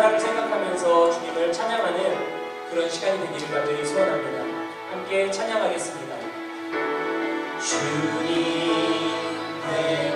사람을 생각하면서 주님을 찬양하는 그런 시간이 되기를 간절히 소원합니다. 함께 찬양하겠습니다. 주님 내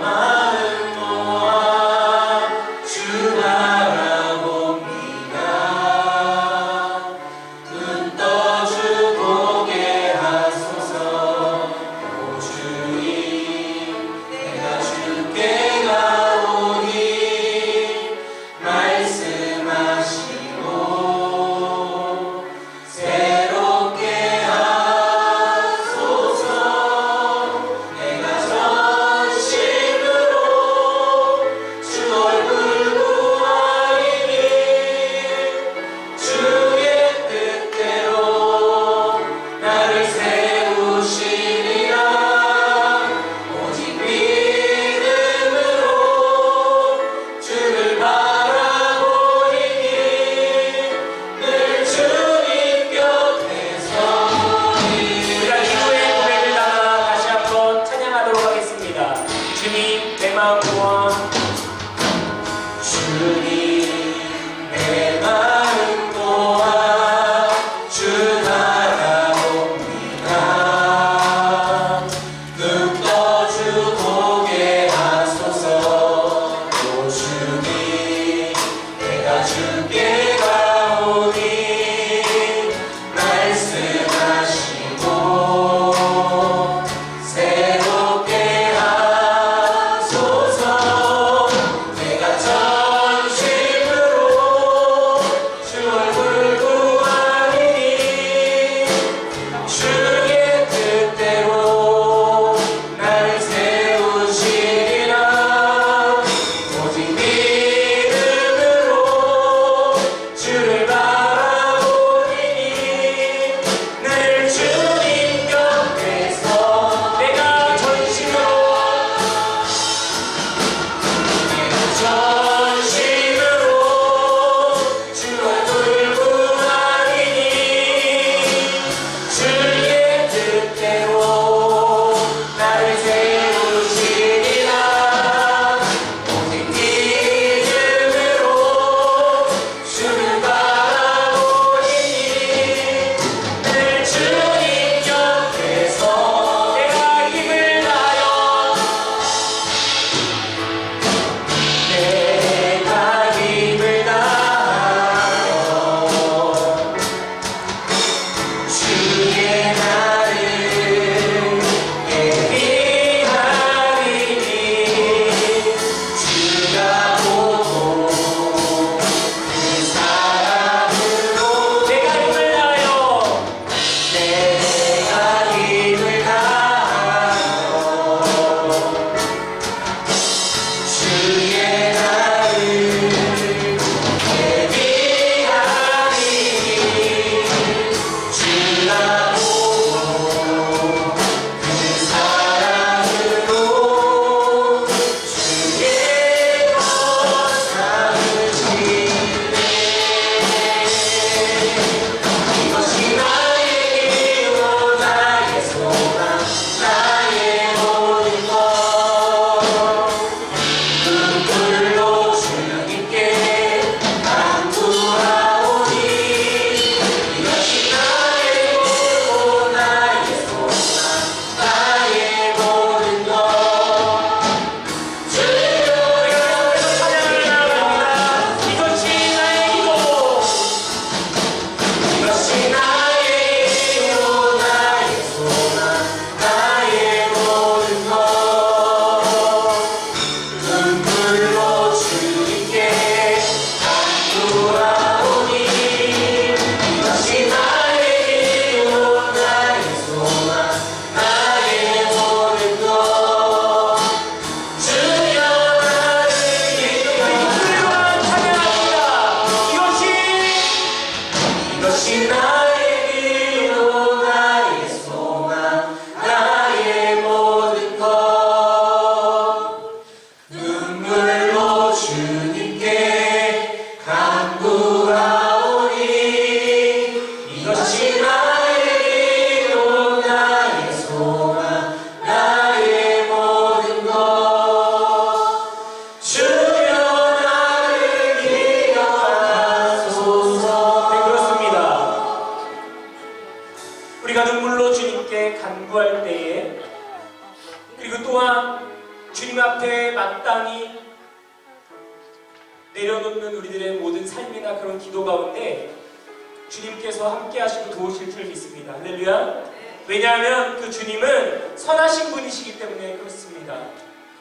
왜냐하면 그 주님은 선하신 분이시기 때문에 그렇습니다.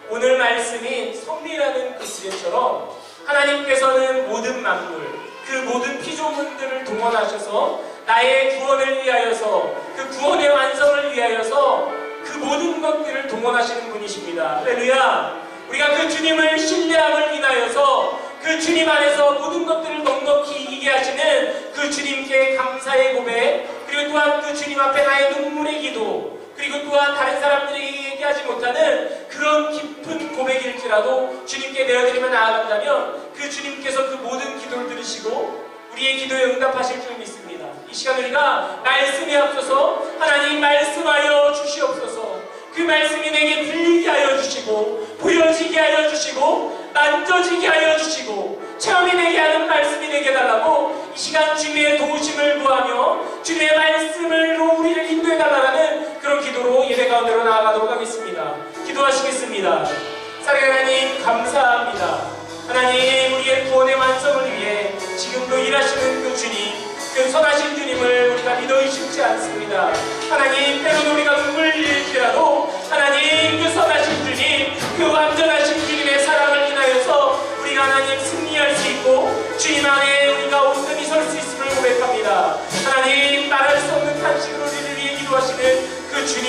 오늘 말씀인 성리라는 그 주제처럼 하나님께서는 모든 만물, 그 모든 피조물들을 동원하셔서 나의 구원을 위하여서 그 구원의 완성을 위하여서 그 모든 것들을 동원하시는 분이십니다. 할렐루야. 우리가 그 주님을 신뢰함을 인하여서 그 주님 안에서 모든 것들을 넉넉히 이기게 하시는 그 주님께 감사의 고백 그리고 또한 그 주님 앞에 나의 기도 그리고 또한 다른 사람들에게 얘기하지 못하는 그런 깊은 고백일지라도 주님께 내어드리며 나아간다면 그 주님께서 그 모든 기도를 들으시고 우리의 기도에 응답하실 줄 믿습니다. 이 시간 우리가 말씀에 앞서서 하나님 말씀하여 주시옵소서 그 말씀이 내게 들리게 하여 주시고 보여지게 하여 주시고 만져지게 하여 주시고 체험이 되게 하는 말씀이 되게 달라고 이 시간 주님의 도우심을 구하며 주님의 말씀으 예배 가운데로 나아가도록 하겠습니다. 기도하시겠습니다. 사랑의 하나님 감사합니다. 하나님 우리의 구원의 완성을 위해 지금도 일하시는 그 주님 그 선하신 주님을 우리가 믿어 의심치 않습니다. 하나님 때로는 우리가 눈물 흘릴지라도 하나님 그 선하신 주님 그 완전하신 주님의 사랑을 인하여서 우리가 하나님 승리할 수 있고 주님 안에 우리가 온전히 설 수 있음을 고백합니다. 하나님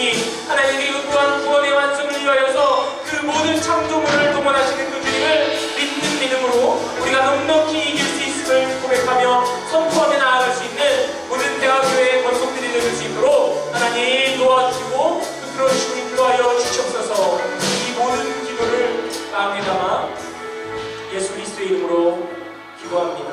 주님 하나님 그리고 또한 구원의 완성을 위하여서 그 모든 창조물을 동원하시는 그 주님을 믿는 믿음으로 우리가 넉넉히 이길 수 있음을 고백하며 선포하며 나아갈 수 있는 모든 대학교의 권속들이 될 수 있도록 하나님 도와주시고 붙들어주시고 인도하여 주시옵소서 이 모든 기도를 마음에 담아 예수 그리스도의 이름으로 기도합니다.